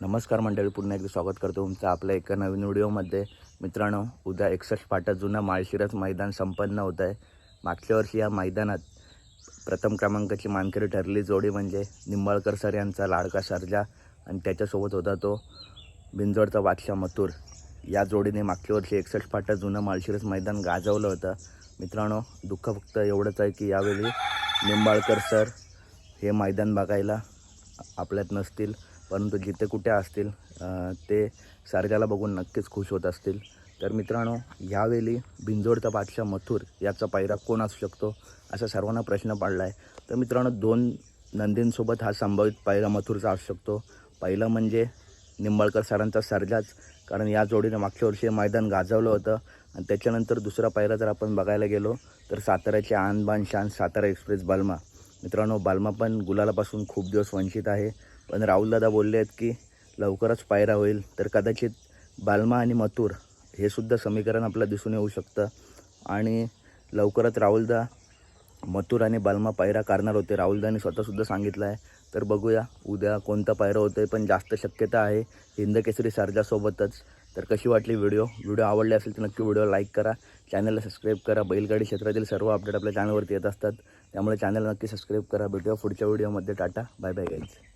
नमस्कार मंडळी पुन्हा एकदा स्वागत करतो तुमचं आपल्या एका नवीन व्हिडिओमध्ये. मित्रांनो उद्या एकसष्ट फाटा जुना माळशिरस मैदान संपन्न होत आहे. मागच्या वर्षी या मैदानात प्रथम क्रमांकाची मानकरी ठरली जोडी म्हणजे निंबाळकर सर यांचा लाडका सरजा आणि त्याच्यासोबत होता तो बिंजोडचा बादशाह मथुर. या जोडीने मागच्या वर्षी एकसष्ट फाटा जुनं माळशिरस मैदान गाजवलं होतं. मित्रांनो दुःख फक्त एवढंच आहे की यावेळी निंबाळकर सर हे मैदान बघायला आपल्यात नसतील. परंतु जिथे कुठे असतील ते सारख्याला बघून नक्कीच खुश होत असतील. तर मित्रांनो ह्यावेळी बिंजोडचा बादशाह मथुर याचा पायरा कोण असू शकतो असा सर्वांना प्रश्न पडला आहे तर मित्रांनो दोन नंदींसोबत हा संभावित पायरा मथुरचा असू शकतो. पहिलं म्हणजे निंबाळकर सरांचा सर्जाच कारण या जोडीने मागच्या वर्षी मैदान गाजवलं होतं. आणि त्याच्यानंतर दुसरा पायरा जर आपण बघायला गेलो तर साताऱ्याचे आणबान शान सातारा एक्सप्रेस बाल्मा. मित्रांनो बालमा पण गुलालापासून खूप दिवस वंचित आहे. पण राहुलदादा बोलले आहेत की लवकरच पायरा होईल. तर कदाचित बालमा आणि मथुर हे सुद्धा समीकरण आपल्याला दिसून येऊ शकतं. आणि लवकरच राहुलदा मथुर आणि बालमा पायरा करणार होते. राहुलदाने स्वतःसुद्धा सांगितलं आहे तर बघूया उद्या कोणता पायरा होतं आहे पण जास्त शक्यता आहे हिंदकेसरी सरजासोबतच. तर कशी वाटली व्हिडिओ? व्हिडिओ आवडले असेल तर नक्की व्हिडिओ लाईक करा. चॅनलला सबस्क्राईब करा. बैलगाडी क्षेत्रातील सर्व अपडेट आपल्या चॅनलवरती येत असतात. त्यामुळे चॅनल नक्की सबस्क्राईब करा. भेटूया पुढच्या व्हिडिओमध्ये. टाटा. Bye bye guys